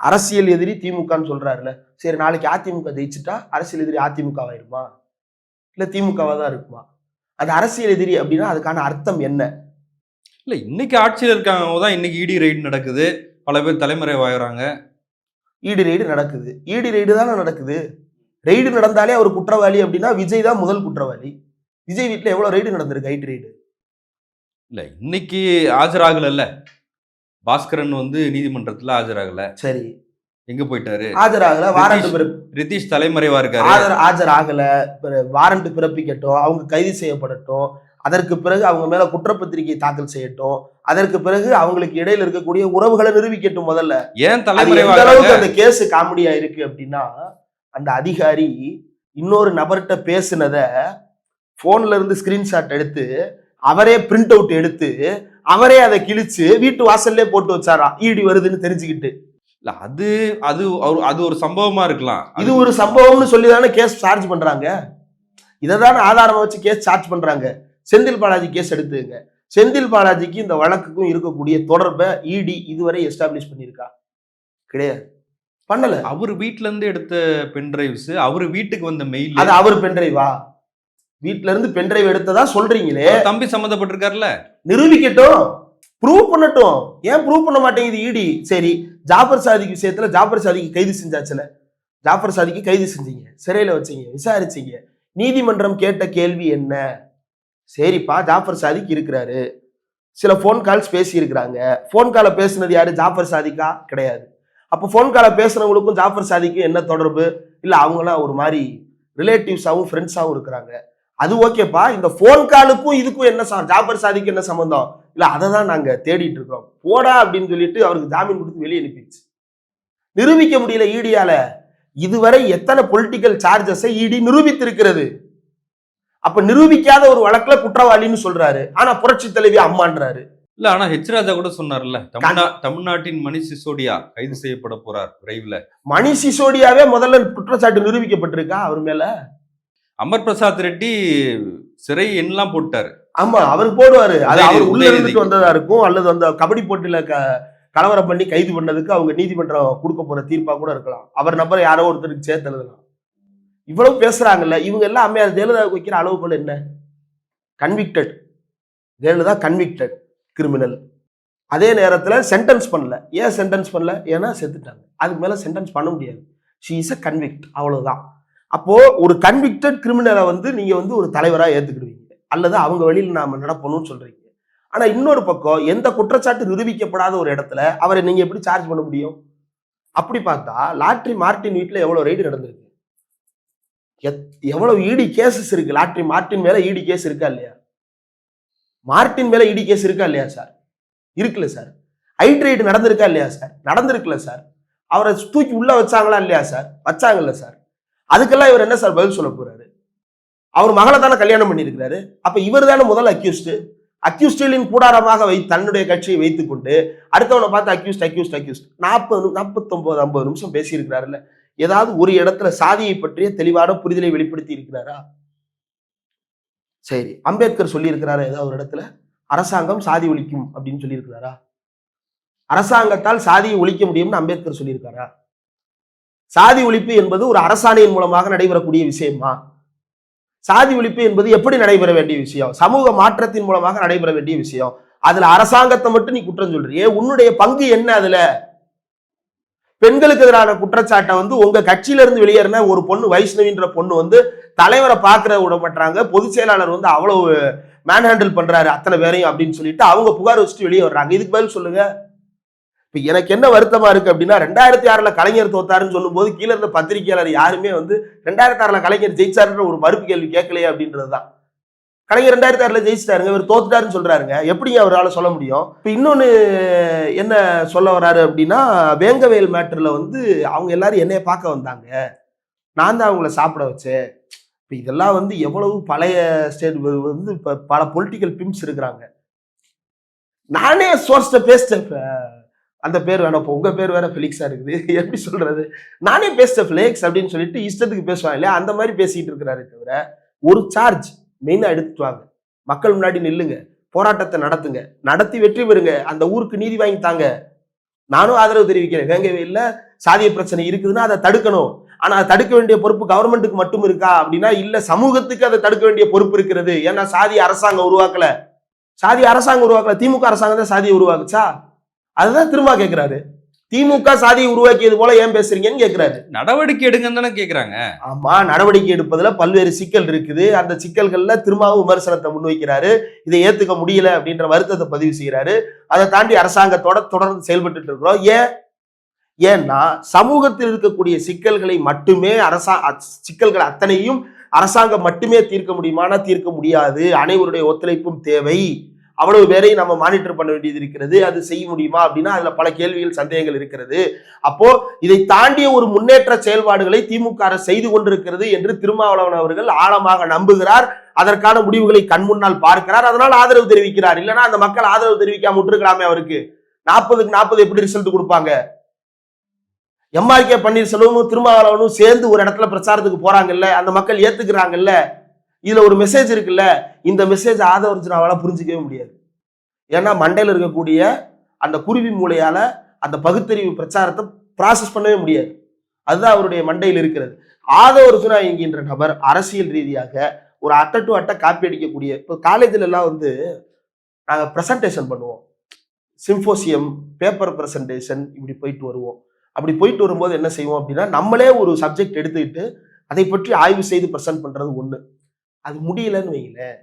S2: அரசியல் எதிரி திமுகன்னு சொல்றாருல சரி நாளைக்கு அதிமுக ஜெயிச்சுட்டா அரசியல் எதிரி அதிமுகவாயிருமா இல்ல திமுகவா தான் இருக்குமா? அது அரசியல் எதிரி அப்படின்னா அதுக்கான அர்த்தம் என்ன?
S1: இல்ல இன்னைக்கு ஆட்சியில் இருக்காங்க தான் இன்னைக்கு இடி ரைடு நடக்குது. பல பேர் தலைமறைவாகிறாங்க
S2: ஈடு ரெய்டு நடக்குது. ஈடு ரெய்டு தானே நடக்குது? ரெய்டு நடந்தாலே அவர் குற்றவாளி அப்படின்னா விஜய் தான் முதல் குற்றவாளி. விஜய் வீட்டுல எவ்வளவு ரெய்டு நடந்திருக்கு? IT raid.
S1: இல்ல இன்னைக்கு ஆஜராகல பாஸ்கரன் வந்து நீதிமன்றத்துல ஆஜராகல.
S2: சரி.
S1: எங்க போயிட்டாரு?
S2: ஆஜராகல வாரண்ட்
S1: ரிதீஷ் தலைமறைவா இருக்காரு.
S2: ஆஜர் ஆஜராகல வாரண்ட் பிறப்பிக்கட்டும் அவங்க கைது செய்யப்படட்டும் அதற்கு பிறகு அவங்க மேல குற்றப்பத்திரிகை தாக்கல் செய்யட்டும் அதற்கு பிறகு அவங்களுக்கு இடையில இருக்கக்கூடிய உறவுகளை நிரூபிக்கட்டும் முதல்ல.
S1: ஏன்
S2: அளவுக்கு அந்த கேஸ் காமெடியா இருக்கு அப்படின்னா அந்த அதிகாரி இன்னொரு நபர்கிட்ட பேசுனத போன்ல இருந்து ஸ்கிரீன்ஷாட் எடுத்து அவரே பிரிண்ட் அவுட் எடுத்து அவரே அதை கிழிச்சு வீட்டு வாசல்லே போட்டு வச்சாராம் ஈடி வருதுன்னு தெரிஞ்சுக்கிட்டு.
S1: இல்ல அது அது அது ஒரு சம்பவமா இருக்கலாம்.
S2: இது ஒரு சம்பவம்னு சொல்லி தானே கேஸ் சார்ஜ் பண்றாங்க? இதை தானே ஆதாரமா வச்சு கேஸ் சார்ஜ் பண்றாங்க? செந்தில் பாலாஜி கேஸ் எடுத்துங்க. செந்தில் பாலாஜிக்கு இந்த வழக்குக்கும் இருக்கக்கூடிய தொடர்பை இடி இதுவரை எஸ்டாப்ளிஷ் பண்ணியிருக்கா? கிடையாது. பண்ணல.
S1: அவர் வீட்ல இருந்து எடுத்த பென் டிரைவ்ஸ் அவர் வீட்டுக்கு வந்த மெயில்
S2: அது அவர் பென்ட்ரைவா வீட்ல இருந்து பென்ட்ரைவ் எடுத்ததா சொல்றீங்களே?
S1: தம்பி சம்மந்தப்பட்டிருக்காருல்ல?
S2: நிரூபிக்கட்டும். ப்ரூவ் பண்ணட்டும். ஏன் ப்ரூவ் பண்ண மாட்டேங்குது இடி சரி ஜாஃபர் சாதிக் விஷயத்துல ஜாஃபர் சாதிக்கு கைது செஞ்சாச்சுல. ஜாஃபர் சாதிக்கு கைது செஞ்சீங்க. சிறையில வச்சீங்க விசாரிச்சீங்க. நீதிமன்றம் கேட்ட கேள்வி என்ன? சரிப்பா ஜாஃபர் சாதிக் இருக்கிறாரு. சில ஃபோன் கால்ஸ் பேசி இருக்கிறாங்க ஃபோன் காலை பேசுனது யாரு? ஜாஃபர் சாதிக்கா? கிடையாது. அப்போ ஃபோன் காலை பேசுனவங்களுக்கும் ஜாஃபர் சாதிக்கும் என்ன தொடர்பு? இல்ல அவங்களாம் ஒரு மாதிரி ரிலேட்டிவ்ஸாவும் ஃப்ரெண்ட்ஸாவும் இருக்கிறாங்க. அது ஓகேப்பா இந்த ஃபோன் காலுக்கும் இதுக்கும் என்ன ச- ஜாஃபர் சாதிக்கு என்ன சம்பந்தம்? இல்ல அதை தான் நாங்க தேடிட்டு இருக்கோம். போடா அப்படின்னு சொல்லிட்டு அவருக்கு ஜாமீன் கொடுத்து வெளியே அனுப்பிடுச்சு. நிரூபிக்க முடியல ஈடியால. இதுவரை எத்தனை பொலிட்டிக்கல் சார்ஜஸை இடி நிரூபித்திருக்கிறது? அப்ப நிரூபிக்காத ஒரு வழக்குல குற்றவாளின்னு சொல்றாரு. ஆனா புரட்சி தலைவி அம்மான்றாரு.
S1: இல்ல ஆனா ஹெச் ராஜா கூட சொன்னார்ல தமிழ்நா தமிழ்நாட்டின் மணி சிசோடியா கைது செய்யப்பட போறார் விரைவில்.
S2: மணி சிசோடியாவே முதல்ல குற்றச்சாட்டு நிரூபிக்கப்பட்டிருக்கா அவர் மேல?
S1: அமர் பிரசாத் ரெட்டி சிறை எண்ணெல்லாம் போட்டாரு.
S2: ஆமா அவர் போடுவாரு. அது அவர் உள்ள இருந்துட்டு. வந்ததா இருக்கும் அல்லது அந்த கபடி போட்டியில க கலவரம் பண்ணி கைது பண்ணதுக்கு அவங்க நீதிமன்றம் கொடுக்க போற தீர்ப்பா கூட இருக்கலாம். அவர் நம்பரை யாரோ ஒருத்தருக்கு சேர்த்து எழுதலாம் இவ்வளவு பேசுறாங்கல்ல இவங்க எல்லாம் அம்மையார் ஜெயலலிதாவுக்கு வைக்கிற அளவுகோல் என்ன? கன்விக்டட் ஜெயலலிதா கன்விக்டட் கிரிமினல் அதே நேரத்துல சென்டென்ஸ் பண்ணல. ஏன் சென்டென்ஸ் பண்ணல? ஏன்னா செத்துட்டாங்க. அதுக்கு மேல சென்டென்ஸ் பண்ண முடியாது. ஷீ இஸ் அ கன்விக்ட் அவ்வளவுதான். அப்போ ஒரு கன்விக்டட் கிரிமினலை வந்து நீங்க வந்து ஒரு தலைவராக ஏத்துக்கிடுவீங்க. அல்லது அவங்க வழியில் நாம நடப்பணும்னு சொல்றீங்க. ஆனா இன்னொரு பக்கம் எந்த குற்றச்சாட்டு நிரூபிக்கப்படாத ஒரு இடத்துல அவரை நீங்க எப்படி சார்ஜ் பண்ண முடியும்? அப்படி பார்த்தா லாட்ரி மார்ட்டின் வீட்டில் எவ்வளவு ரைடு நடந்திருக்கு? எத்- எவ்வளவு இடி கேசஸ் இருக்கு? லாட்ரி மார்ட்டின் மேல இடி கேஸ் இருக்கா இல்லையா? மார்ட்டின் மேல இடி கேஸ் இருக்கா இல்லையா சார் இருக்குல்ல சார் ஹைட் நடந்திருக்கா இல்லையா சார் நடந்திருக்குல்ல சார் அவரை தூக்கி உள்ள வச்சாங்களா இல்லையா சார் வச்சாங்கல்ல சார் அதுக்கெல்லாம் இவர் என்ன சார் பதில் சொல்ல போறாரு? அவர் மகளை தானே கல்யாணம் பண்ணியிருக்கிறாரு. அப்ப இவர் தானே முதல் அக்யூஸ்டு அக்யூஸ்டிலின் கூடாரமாக வை தன்னுடைய கட்சியை வைத்துக் கொண்டு அடுத்தவனை பார்த்து அக்யூஸ்ட் அக்யூஸ்ட் அக்யூஸ்ட் நாற்பது நாற்பத்தொன்பது ஐம்பது நிமிஷம் பேசியிருக்கிறாருல்ல. ஏதாவது ஒரு இடத்துல சாதியை பற்றிய தெளிவான புரிதலை வெளிப்படுத்தி இருக்கிறாரா? சரி அம்பேத்கர் சொல்லியிருக்கிறாரா ஏதாவது ஒரு இடத்துல? அரசாங்கம் சாதி ஒழிக்கும் அப்படின்னு சொல்லியிருக்கிறாரா? அரசாங்கத்தால் சாதியை ஒழிக்க முடியும்னு அம்பேத்கர் சொல்லியிருக்காரா? சாதி ஒழிப்பு என்பது ஒரு அரசாணையின் மூலமாக நடைபெறக்கூடிய விஷயமா? சாதி ஒழிப்பு என்பது எப்படி நடைபெற வேண்டிய விஷயம்? சமூக மாற்றத்தின் மூலமாக நடைபெற வேண்டிய விஷயம். அதுல அரசாங்கத்தை மட்டும் நீ குற்றம் சொல்றியே உன்னுடைய பங்கு என்ன அதுல? பெண்களுக்கு எதிரான குற்றச்சாட்டை வந்து உங்க கட்சியில இருந்து வெளியேறின ஒரு பொண்ணு வைஷ்ணவின்ற பொண்ணு வந்து தலைவரை பாக்குற விட மாட்டாங்க. பொதுச் செயலாளர் வந்து அவ்வளவு மேன் ஹேண்டில் பண்றாரு அத்தனை பேரையும் அப்படின்னு சொல்லிட்டு அவங்க புகார் வச்சுட்டு வெளியே வர்றாங்க. இதுக்கு பதில் சொல்லுங்க. இப்போ எனக்கு என்ன வருத்தமா இருக்கு அப்படின்னா ரெண்டாயிரத்தி ஆறுல கலைஞர் தோத்தாருன்னு சொல்லும்போது கீழே இருந்த பத்திரிகையாளர் யாருமே வந்து ரெண்டாயிரத்தி ஆறுல கலைஞர் ஜெயிச்சாருன்ற ஒரு மறுப்பு கேள்வி கேட்கலையே அப்படின்றது தான் கலைஞர் ரெண்டாயிரத்தி ஆறுல ஜெயிச்சிட்டாருங்க இவர் தோத்துட்டாருன்னு சொல்றாருங்க. எப்படி அவரால் சொல்ல முடியும்? இப்போ இன்னொன்று என்ன சொல்ல வராரு அப்படின்னா வேங்கவேல் மேட்டரில் வந்து அவங்க எல்லாரும் என்னைய பார்க்க வந்தாங்க. நான் தான் அவங்கள சாப்பிட வச்சேன். இப்போ இதெல்லாம் வந்து எவ்வளவு பழைய ஸ்டேட் வந்து இப்போ பல பொலிட்டிக்கல் பிம்ஸ் இருக்கிறாங்க. நானே சோர்ஸ்ட பேசிட்டேன் இப்போ அந்த பேர் வேணாம். இப்போ உங்கள் பேர் வேற ஃபெலிக்ஸா இருக்குது. எப்படி சொல்கிறது நானே பேசிட்டேன் ஃப்ளேக்ஸ் அப்படின்னு சொல்லிட்டு இஷ்டத்துக்கு பேசுவாங்க இல்லையா? அந்த மாதிரி பேசிகிட்டு இருக்கிறாரு தவிர ஒரு சார்ஜ் மெயினாக எடுத்துட்டு வாங்க. மக்கள் முன்னாடி நில்லுங்க. போராட்டத்தை நடத்துங்க. நடத்தி வெற்றி பெறுங்க. அந்த ஊருக்கு நீதி வாங்கி தாங்க. நானும் ஆதரவு தெரிவிக்கிறேன். வேங்கவே இல்லை சாதிய பிரச்சனை இருக்குதுன்னா அதை தடுக்கணும். ஆனால் அதை தடுக்க வேண்டிய பொறுப்பு கவர்மெண்ட்டுக்கு மட்டும் இருக்கா? அப்படின்னா இல்லை சமூகத்துக்கு அதை தடுக்க வேண்டிய பொறுப்பு இருக்கிறது. ஏன்னா சாதி அரசாங்கம் உருவாக்கல. சாதி அரசாங்கம் உருவாக்கல. திமுக அரசாங்கம் தான் சாதியை உருவாக்குச்சா? அதுதான் திரும்ப கேக்குறாரு. திமுக சாதியை உருவாக்கியது போல ஏன் பேசுறீங்கன்னு கேக்குறாரு.
S1: நடவடிக்கை எடுங்கன்னு தானே கேக்குறாங்க.
S2: ஆமா நடவடிக்கை எடுப்பதுல பல்வேறு சிக்கல் இருக்குது. அந்த சிக்கல்கள்ல திரும்பவும் விமர்சனத்தை முன்வைக்கிறாரு. இதை ஏத்துக்க முடியல அப்படின்ற வருத்தத்தை பதிவு செய்யறாரு அதை தாண்டி அரசாங்கத்தோட தொடர்ந்து செயல்பட்டு இருக்கிறோம். ஏன்? ஏன்னா சமூகத்தில் இருக்கக்கூடிய சிக்கல்களை மட்டுமே அரசா சிக்கல்கள் அத்தனையும் அரசாங்கம் மட்டுமே தீர்க்க முடியுமானா தீர்க்க முடியாது. அனைவருடைய ஒத்துழைப்பும் தேவை. அவ்வளவு பேரையும் நம்ம மானிட்டர் பண்ண வேண்டியது இருக்கிறது. அது செய்ய முடியுமா அப்படின்னா அதுல பல கேள்விகள் சந்தேகங்கள் இருக்கிறது. அப்போ இதை தாண்டிய ஒரு முன்னேற்ற செயல்பாடுகளை திமுக அரசு செய்து கொண்டிருக்கிறது என்று திருமாவளவன் அவர்கள் ஆழமாக நம்புகிறார். அதற்கான முடிவுகளை கண்முன்னால் பார்க்கிறார். அதனால் ஆதரவு தெரிவிக்கிறார். இல்லைன்னா அந்த மக்கள் ஆதரவு தெரிவிக்காம விட்டுருக்கலாமே அவருக்கு. நாற்பதுக்கு நாற்பது எப்படி ரிசல்ட் கொடுப்பாங்க? எம்ஆர்கே பன்னீர்செல்வமும் திருமாவளவனும் சேர்ந்து ஒரு இடத்துல பிரச்சாரத்துக்கு போறாங்கல்ல. அந்த மக்கள் ஏத்துக்கிறாங்கல்ல. இதுல ஒரு மெசேஜ் இருக்குல்ல இந்த மெசேஜ் ஆதவர்ஜுனாவால புரிஞ்சிக்கவே முடியாது. ஏன்னா மண்டையில் இருக்கக்கூடிய அந்த குருவி மூலையால் அந்த பகுத்தறிவு பிரச்சாரத்தை ப்ராசஸ் பண்ணவே முடியாது. அதுதான் அவருடைய மண்டையில் இருக்கிறது. ஆதவர்ஜுனா என்கின்ற நபர் அரசியல் ரீதியாக ஒரு அட்டை டு அட்டை காப்பி அடிக்கக்கூடிய இப்போ காலேஜில் எல்லாம் வந்து நாங்கள் ப்ரெசன்டேஷன் பண்ணுவோம். சிம்போசியம் பேப்பர் ப்ரெசன்டேஷன் இப்படி போயிட்டு வருவோம். அப்படி போயிட்டு வரும்போது என்ன செய்வோம் அப்படின்னா நம்மளே ஒரு சப்ஜெக்ட் எடுத்துக்கிட்டு அதை பற்றி ஆய்வு செய்து ப்ரெசென்ட் பண்ணுறது ஒன்று அது முடியலன்னு வைங்களேன்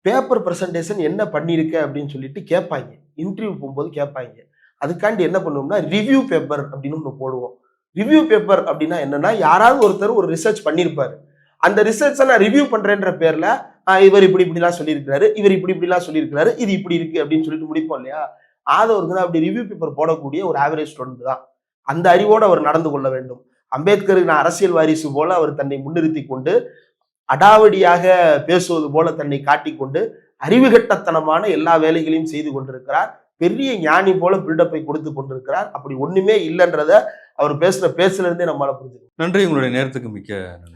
S2: பேப்பர் ப்ரெசன்டேஷன் என்ன பண்ணியிருக்க அப்படின்னு சொல்லிட்டு கேட்பாங்க. இன்டர்வியூ போகும்போது கேட்பாங்க. அதுக்காண்டி என்ன பண்ணுவோம்னா ரிவ்யூ பேப்பர் அப்படின்னு ஒன்று போடுவோம். ரிவ்யூ பேப்பர் அப்படின்னா என்னன்னா யாராவது ஒருத்தர் ஒரு ரிசர்ச் பண்ணியிருப்பாரு. அந்த ரிசர்ச்சை நான் ரிவ்யூ பண்றேன்ற பேர்ல இவர் இப்படி இப்படிலாம் சொல்லியிருக்கிறாரு இவர் இப்படி இப்படிலாம் சொல்லியிருக்கிறாரு இது இப்படி இருக்கு அப்படின்னு சொல்லிட்டு முடிப்போம் இல்லையா? ஆதவருக்கு அப்படி ரிவ்யூ பேப்பர் போடக்கூடிய ஒரு ஆவரேஜ் ஸ்டூடெண்ட் தான். அந்த அறிவோடு அவர் நடந்து கொள்ள வேண்டும். அம்பேத்கருக்கு நான் அரசியல் வாரிசு போல அவர் தன்னை முன்னிறுத்தி கொண்டு அடாவடியாக பேசுவது போல தன்னை காட்டிக்கொண்டு அறிவுகட்டத்தனமான எல்லா வேலைகளையும் செய்து கொண்டிருக்கிறார். பெரிய ஞானி போல பில்டப்பை கொடுத்து கொண்டிருக்கிறார். அப்படி ஒண்ணுமே இல்லைன்றத அவர் பேசுற பேசுல இருந்தே நம்மளால புரிஞ்சுக்கணும்
S1: நன்றி. உங்களுடைய நேரத்துக்கு மிக்க நன்றி.